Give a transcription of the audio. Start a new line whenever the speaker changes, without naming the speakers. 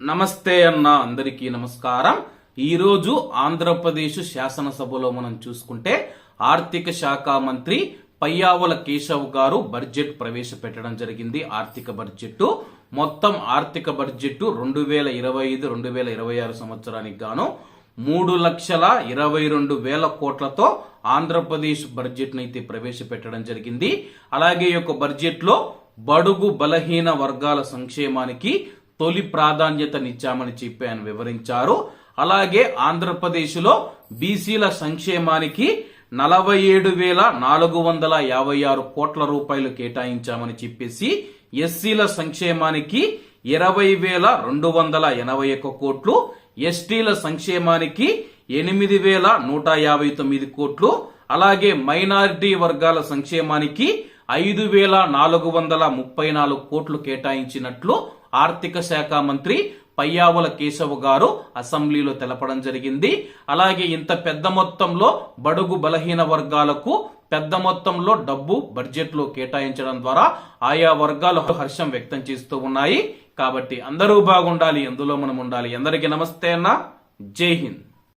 నమస్తే అన్న అందరికీ నమస్కారం. ఈరోజు ఆంధ్రప్రదేశ్ శాసనసభలో మనం చూసుకుంటే ఆర్థిక శాఖ మంత్రి పయ్యావుల కేశవ్ గారు బడ్జెట్ ప్రవేశపెట్టడం జరిగింది. ఆర్థిక బడ్జెట్ మొత్తం ఆర్థిక బడ్జెట్ రెండు వేల ఇరవై ఐదు రెండు వేల ఇరవై ఆరు సంవత్సరానికి గాను మూడు లక్షల ఇరవై రెండు వేల కోట్లతో ఆంధ్రప్రదేశ్ బడ్జెట్ను అయితే ప్రవేశపెట్టడం జరిగింది. అలాగే ఈ యొక్క బడ్జెట్లో బడుగు బలహీన వర్గాల సంక్షేమానికి తొలి ప్రాధాన్యతనిచ్చామని చెప్పి ఆయన వివరించారు. అలాగే ఆంధ్రప్రదేశ్లో బీసీల సంక్షేమానికి నలభై ఏడు వేల నాలుగు వందల యాభై ఆరు కోట్ల రూపాయలు కేటాయించామని చెప్పేసి ఎస్సీల సంక్షేమానికి ఇరవై వేల రెండు వందల ఎనభై ఒక్క కోట్లు ఎస్టీల సంక్షేమానికి ఎనిమిది వేల నూట యాభై తొమ్మిది కోట్లు అలాగే మైనారిటీ వర్గాల సంక్షేమానికి ఐదు వేల నాలుగు వందల ముప్పై నాలుగు కోట్లు కేటాయించినట్లు ఆర్థిక శాఖ మంత్రి పయ్యావుల కేశవ్ గారు అసెంబ్లీలో తెలపడం జరిగింది. అలాగే ఇంత పెద్ద మొత్తంలో బడుగు బలహీన వర్గాలకు పెద్ద మొత్తంలో డబ్బు బడ్జెట్లో కేటాయించడం ద్వారా ఆయా వర్గాలు హర్షం వ్యక్తం చేస్తూ ఉన్నాయి. కాబట్టి అందరూ బాగుండాలి ఎందులో మనం ఉండాలి. అందరికీ నమస్తే అన్న. జై హింద్.